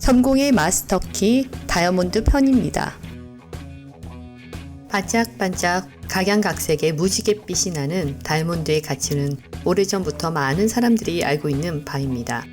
성공의 마스터키 다이아몬드 편입니다. 반짝반짝 각양각색의 무지갯빛이 나는 다이아몬드의 가치는 오래전부터 많은 사람들이 알고 있는 바입니다.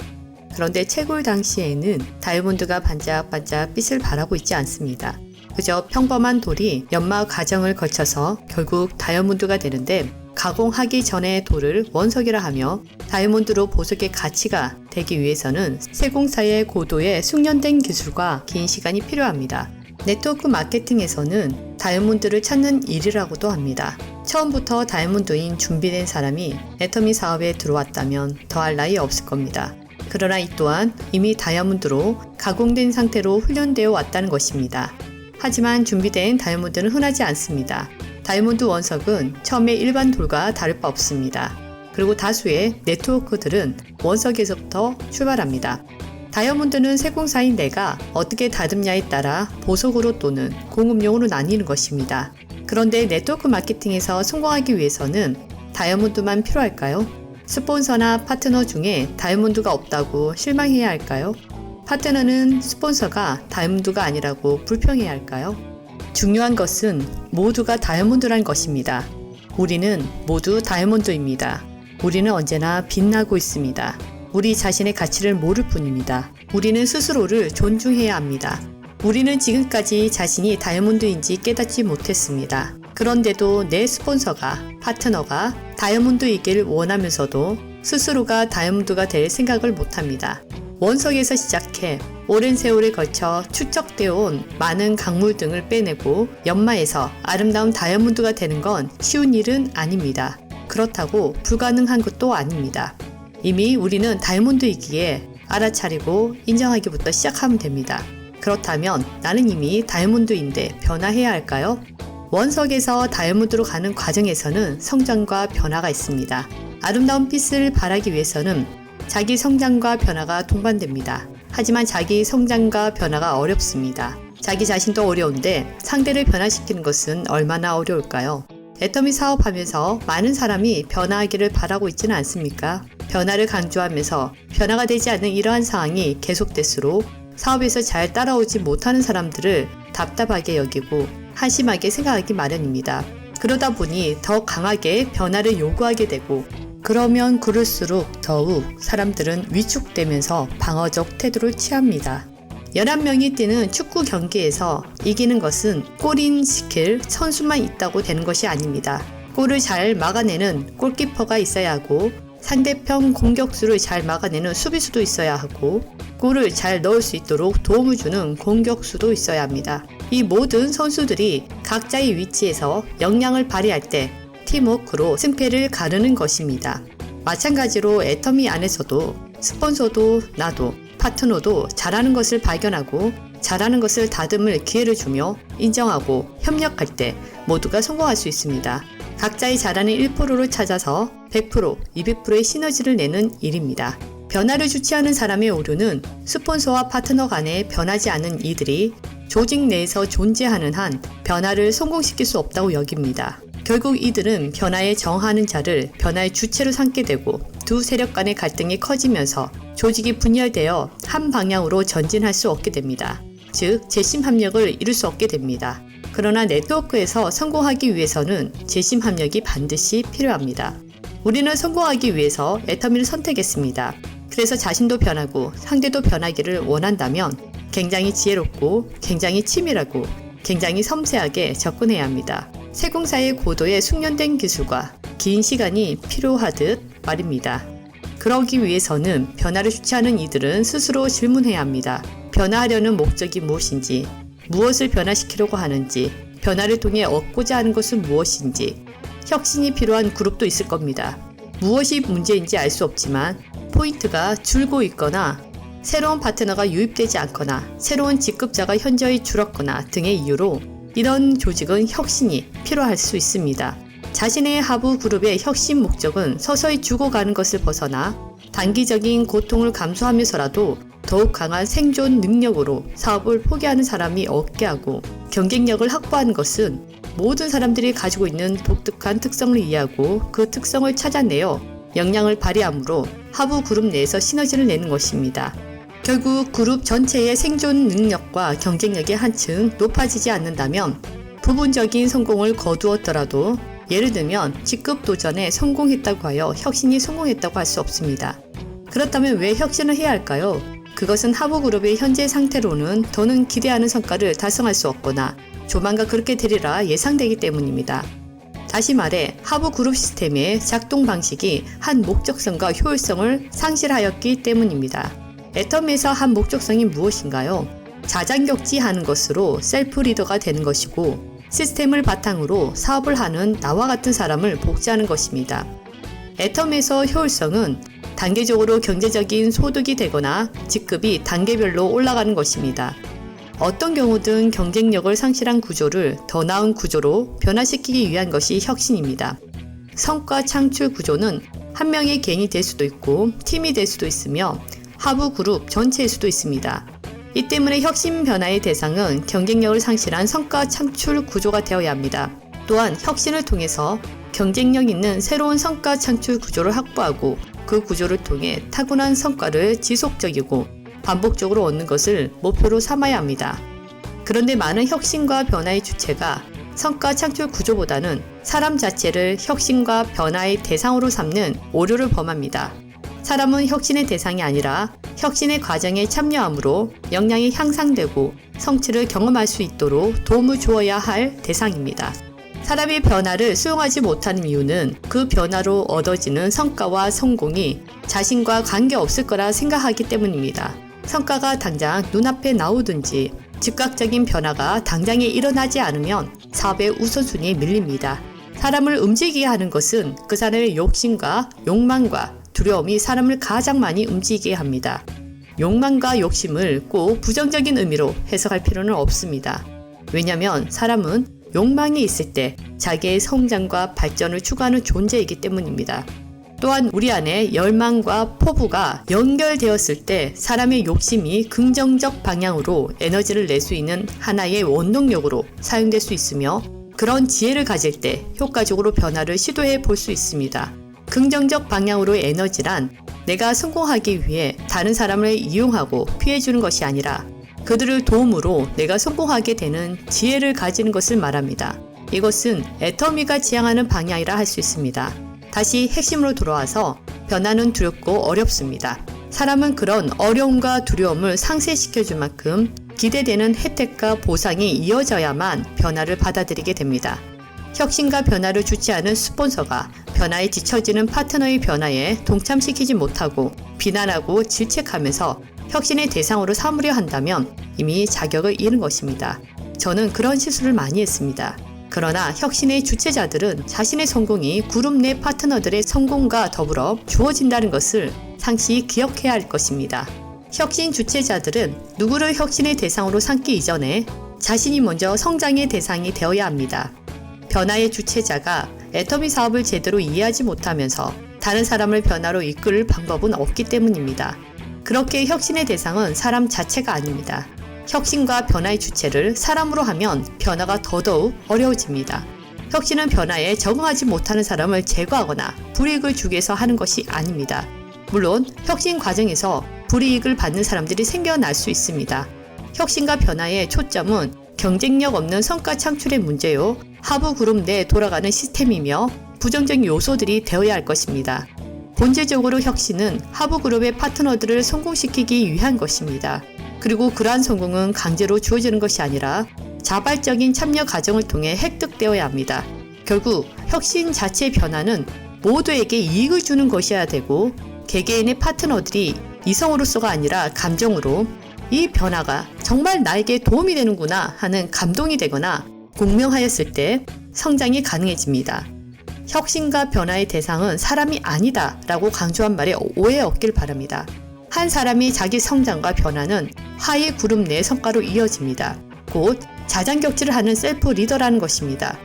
그런데 채굴 당시에는 다이아몬드가 반짝반짝 빛을 발하고 있지 않습니다. 그저 평범한 돌이 연마 과정을 거쳐서 결국 다이아몬드가 되는데 가공하기 전에 돌을 원석이라 하며 다이아몬드로 보석의 가치가 되기 위해서는 세공사의 고도의 숙련된 기술과 긴 시간이 필요합니다. 네트워크 마케팅에서는 다이아몬드를 찾는 일이라고도 합니다. 처음부터 다이아몬드인 준비된 사람이 애터미 사업에 들어왔다면 더할 나위 없을 겁니다. 그러나 이 또한 이미 다이아몬드로 가공된 상태로 훈련되어 왔다는 것입니다. 하지만 준비된 다이아몬드는 흔하지 않습니다. 다이아몬드 원석은 처음에 일반 돌과 다를 바 없습니다. 그리고 다수의 네트워크들은 원석에서부터 출발합니다. 다이아몬드는 세공사인 내가 어떻게 다듬냐에 따라 보석으로 또는 공업용으로 나뉘는 것입니다. 그런데 네트워크 마케팅에서 성공하기 위해서는 다이아몬드만 필요할까요? 스폰서나 파트너 중에 다이아몬드가 없다고 실망해야 할까요? 파트너는 스폰서가 다이아몬드가 아니라고 불평해야 할까요? 중요한 것은 모두가 다이아몬드란 것입니다. 우리는 모두 다이아몬드입니다. 우리는 언제나 빛나고 있습니다. 우리 자신의 가치를 모를 뿐입니다. 우리는 스스로를 존중해야 합니다. 우리는 지금까지 자신이 다이아몬드인지 깨닫지 못했습니다. 그런데도 내 스폰서가, 파트너가 다이아몬드이길 원하면서도 스스로가 다이아몬드가 될 생각을 못합니다. 원석에서 시작해 오랜 세월에 걸쳐 축적되어 온 많은 강물 등을 빼내고 연마에서 아름다운 다이아몬드가 되는 건 쉬운 일은 아닙니다. 그렇다고 불가능한 것도 아닙니다. 이미 우리는 다이아몬드이기에 알아차리고 인정하기부터 시작하면 됩니다. 그렇다면 나는 이미 다이아몬드인데 변화해야 할까요? 원석에서 다이아몬드로 가는 과정에서는 성장과 변화가 있습니다. 아름다운 빛을 발하기 위해서는 자기 성장과 변화가 동반됩니다. 하지만 자기 성장과 변화가 어렵습니다. 자기 자신도 어려운데 상대를 변화시키는 것은 얼마나 어려울까요? 애터미 사업하면서 많은 사람이 변화하기를 바라고 있지는 않습니까? 변화를 강조하면서 변화가 되지 않는 이러한 상황이 계속될수록 사업에서 잘 따라오지 못하는 사람들을 답답하게 여기고 한심하게 생각하기 마련입니다. 그러다 보니 더 강하게 변화를 요구하게 되고 그러면 그럴수록 더욱 사람들은 위축되면서 방어적 태도를 취합니다. 11명이 뛰는 축구 경기에서 이기는 것은 골인 시킬 선수만 있다고 되는 것이 아닙니다. 골을 잘 막아내는 골키퍼가 있어야 하고 상대편 공격수를 잘 막아내는 수비수도 있어야 하고 골을 잘 넣을 수 있도록 도움을 주는 공격수도 있어야 합니다. 이 모든 선수들이 각자의 위치에서 역량을 발휘할 때 팀워크로 승패를 가르는 것입니다. 마찬가지로 애터미 안에서도 스폰서도 나도 파트너도 잘하는 것을 발견하고 잘하는 것을 다듬을 기회를 주며 인정하고 협력할 때 모두가 성공할 수 있습니다. 각자의 잘하는 1%를 찾아서 100%, 200%의 시너지를 내는 일입니다. 변화를 주체하는 사람의 오류는 스폰서와 파트너 간에 변하지 않은 이들이 조직 내에서 존재하는 한 변화를 성공시킬 수 없다고 여깁니다. 결국 이들은 변화에 정하는 자를 변화의 주체로 삼게 되고 두 세력 간의 갈등이 커지면서 조직이 분열되어 한 방향으로 전진할 수 없게 됩니다. 즉, 재심 합력을 이룰 수 없게 됩니다. 그러나 네트워크에서 성공하기 위해서는 재심 합력이 반드시 필요합니다. 우리는 성공하기 위해서 애터미를 선택했습니다. 그래서 자신도 변하고 상대도 변하기를 원한다면 굉장히 지혜롭고 굉장히 치밀하고 굉장히 섬세하게 접근해야 합니다. 세공사의 고도의 숙련된 기술과 긴 시간이 필요하듯 말입니다. 그러기 위해서는 변화를 주체하는 이들은 스스로 질문해야 합니다. 변화하려는 목적이 무엇인지, 무엇을 변화시키려고 하는지, 변화를 통해 얻고자 하는 것은 무엇인지, 혁신이 필요한 그룹도 있을 겁니다. 무엇이 문제인지 알 수 없지만 포인트가 줄고 있거나 새로운 파트너가 유입되지 않거나 새로운 직급자가 현저히 줄었거나 등의 이유로 이런 조직은 혁신이 필요할 수 있습니다. 자신의 하부 그룹의 혁신 목적은 서서히 죽어가는 것을 벗어나 단기적인 고통을 감수하면서라도 더욱 강한 생존 능력으로 사업을 포기하는 사람이 없게 하고 경쟁력을 확보하는 것은 모든 사람들이 가지고 있는 독특한 특성을 이해하고 그 특성을 찾아내어 역량을 발휘함으로 하부 그룹 내에서 시너지를 내는 것입니다. 결국 그룹 전체의 생존 능력과 경쟁력이 한층 높아지지 않는다면 부분적인 성공을 거두었더라도 예를 들면 직급 도전에 성공했다고 하여 혁신이 성공했다고 할 수 없습니다. 그렇다면 왜 혁신을 해야 할까요? 그것은 하부그룹의 현재 상태로는 더는 기대하는 성과를 달성할 수 없거나 조만간 그렇게 되리라 예상되기 때문입니다. 다시 말해 하부 그룹 시스템의 작동 방식이 한 목적성과 효율성을 상실하였기 때문입니다. 애텀에서 한 목적성이 무엇인가요? 자장격지 하는 것으로 셀프 리더가 되는 것이고 시스템을 바탕으로 사업을 하는 나와 같은 사람을 복제하는 것입니다. 애텀에서 효율성은 단계적으로 경제적인 소득이 되거나 직급이 단계별로 올라가는 것입니다. 어떤 경우든 경쟁력을 상실한 구조를 더 나은 구조로 변화시키기 위한 것이 혁신입니다. 성과 창출 구조는 한 명의 개인이 될 수도 있고 팀이 될 수도 있으며 하부 그룹 전체일 수도 있습니다. 이 때문에 혁신 변화의 대상은 경쟁력을 상실한 성과 창출 구조가 되어야 합니다. 또한 혁신을 통해서 경쟁력 있는 새로운 성과 창출 구조를 확보하고 그 구조를 통해 타고난 성과를 지속적이고 반복적으로 얻는 것을 목표로 삼아야 합니다. 그런데 많은 혁신과 변화의 주체가 성과 창출 구조보다는 사람 자체를 혁신과 변화의 대상으로 삼는 오류를 범합니다. 사람은 혁신의 대상이 아니라 혁신의 과정에 참여함으로 역량이 향상되고 성취를 경험할 수 있도록 도움을 주어야 할 대상입니다. 사람이 변화를 수용하지 못하는 이유는 그 변화로 얻어지는 성과와 성공이 자신과 관계없을 거라 생각하기 때문입니다. 성과가 당장 눈앞에 나오든지 즉각적인 변화가 당장에 일어나지 않으면 사업의 우선순위에 밀립니다. 사람을 움직이게 하는 것은 그 사람의 욕심과 욕망과 두려움이 사람을 가장 많이 움직이게 합니다. 욕망과 욕심을 꼭 부정적인 의미로 해석할 필요는 없습니다. 왜냐하면 사람은 욕망이 있을 때 자기의 성장과 발전을 추구하는 존재이기 때문입니다. 또한 우리 안에 열망과 포부가 연결되었을 때 사람의 욕심이 긍정적 방향으로 에너지를 낼 수 있는 하나의 원동력으로 사용될 수 있으며 그런 지혜를 가질 때 효과적으로 변화를 시도해 볼 수 있습니다. 긍정적 방향으로의 에너지란 내가 성공하기 위해 다른 사람을 이용하고 피해주는 것이 아니라 그들을 도움으로 내가 성공하게 되는 지혜를 가지는 것을 말합니다. 이것은 애터미가 지향하는 방향이라 할 수 있습니다. 다시 핵심으로 돌아와서 변화는 두렵고 어렵습니다. 사람은 그런 어려움과 두려움을 상쇄시켜 줄 만큼 기대되는 혜택과 보상이 이어져야만 변화를 받아들이게 됩니다. 혁신과 변화를 주치하는 스폰서가 변화에 뒤처지는 파트너의 변화에 동참시키지 못하고 비난하고 질책하면서 혁신의 대상으로 삼으려 한다면 이미 자격을 잃은 것입니다. 저는 그런 실수를 많이 했습니다. 그러나 혁신의 주체자들은 자신의 성공이 그룹 내 파트너들의 성공과 더불어 주어진다는 것을 상시 기억해야 할 것입니다. 혁신 주체자들은 누구를 혁신의 대상으로 삼기 이전에 자신이 먼저 성장의 대상이 되어야 합니다. 변화의 주체자가 애터미 사업을 제대로 이해하지 못하면서 다른 사람을 변화로 이끌 방법은 없기 때문입니다. 그렇게 혁신의 대상은 사람 자체가 아닙니다. 혁신과 변화의 주체를 사람으로 하면 변화가 더더욱 어려워집니다. 혁신은 변화에 적응하지 못하는 사람을 제거하거나 불이익을 주기 위해서 하는 것이 아닙니다. 물론 혁신 과정에서 불이익을 받는 사람들이 생겨날 수 있습니다. 혁신과 변화의 초점은 경쟁력 없는 성과 창출의 문제요. 하부 그룹 내 돌아가는 시스템이며 부정적인 요소들이 되어야 할 것입니다. 본질적으로 혁신은 하부 그룹의 파트너들을 성공시키기 위한 것입니다. 그리고 그러한 성공은 강제로 주어지는 것이 아니라 자발적인 참여 과정을 통해 획득되어야 합니다. 결국 혁신 자체의 변화는 모두에게 이익을 주는 것이어야 되고 개개인의 파트너들이 이성으로서가 아니라 감정으로 이 변화가 정말 나에게 도움이 되는구나 하는 감동이 되거나 공명하였을 때 성장이 가능해집니다. 혁신과 변화의 대상은 사람이 아니다 라고 강조한 말에 오해 없길 바랍니다. 한 사람이 자기 성장과 변화는 하위 그룹 내 성과로 이어집니다. 곧 자장격지를 하는 셀프 리더라는 것입니다.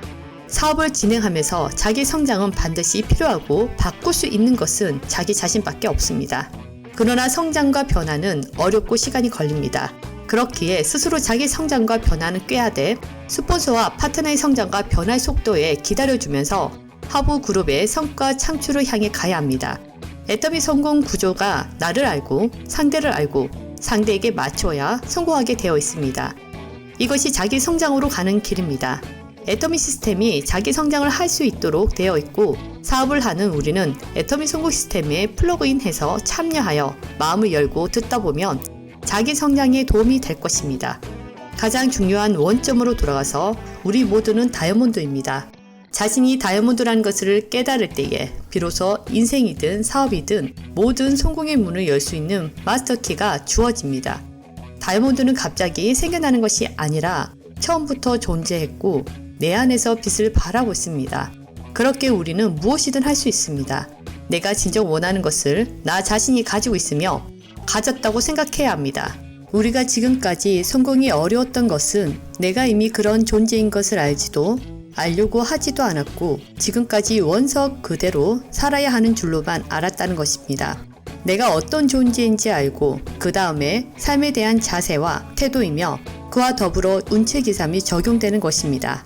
사업을 진행하면서 자기 성장은 반드시 필요하고 바꿀 수 있는 것은 자기 자신밖에 없습니다. 그러나 성장과 변화는 어렵고 시간이 걸립니다. 그렇기에 스스로 자기 성장과 변화는 꾀하되 스폰서와 파트너의 성장과 변화의 속도에 기다려주면서 하부 그룹의 성과 창출을 향해 가야 합니다. 애터미 성공 구조가 나를 알고 상대를 알고 상대에게 맞춰야 성공하게 되어 있습니다. 이것이 자기 성장으로 가는 길입니다. 애터미 시스템이 자기 성장을 할 수 있도록 되어 있고 사업을 하는 우리는 애터미 성공 시스템에 플러그인해서 참여하여 마음을 열고 듣다 보면 자기 성장에 도움이 될 것입니다. 가장 중요한 원점으로 돌아가서 우리 모두는 다이아몬드입니다. 자신이 다이아몬드라는 것을 깨달을 때에 비로소 인생이든 사업이든 모든 성공의 문을 열 수 있는 마스터키가 주어집니다. 다이아몬드는 갑자기 생겨나는 것이 아니라 처음부터 존재했고 내 안에서 빛을 발하고 있습니다. 그렇게 우리는 무엇이든 할 수 있습니다. 내가 진정 원하는 것을 나 자신이 가지고 있으며 가졌다고 생각해야 합니다. 우리가 지금까지 성공이 어려웠던 것은 내가 이미 그런 존재인 것을 알지도 알려고 하지도 않았고 지금까지 원석 그대로 살아야 하는 줄로만 알았다는 것입니다. 내가 어떤 존재인지 알고 그 다음에 삶에 대한 자세와 태도이며 그와 더불어 운체기삼이 적용되는 것입니다.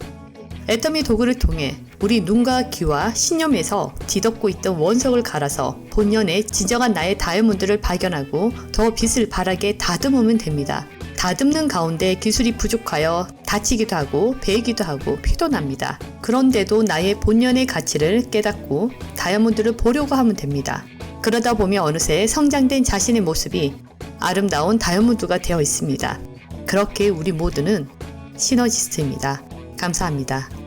애터미 도구를 통해 우리 눈과 귀와 신념에서 뒤덮고 있던 원석을 갈아서 본연의 진정한 나의 다이아몬드를 발견하고 더 빛을 바라게 다듬으면 됩니다. 다듬는 가운데 기술이 부족하여 다치기도 하고 베이기도 하고 피도 납니다. 그런데도 나의 본연의 가치를 깨닫고 다이아몬드를 보려고 하면 됩니다. 그러다 보면 어느새 성장된 자신의 모습이 아름다운 다이아몬드가 되어 있습니다. 그렇게 우리 모두는 시너지스트입니다. 감사합니다.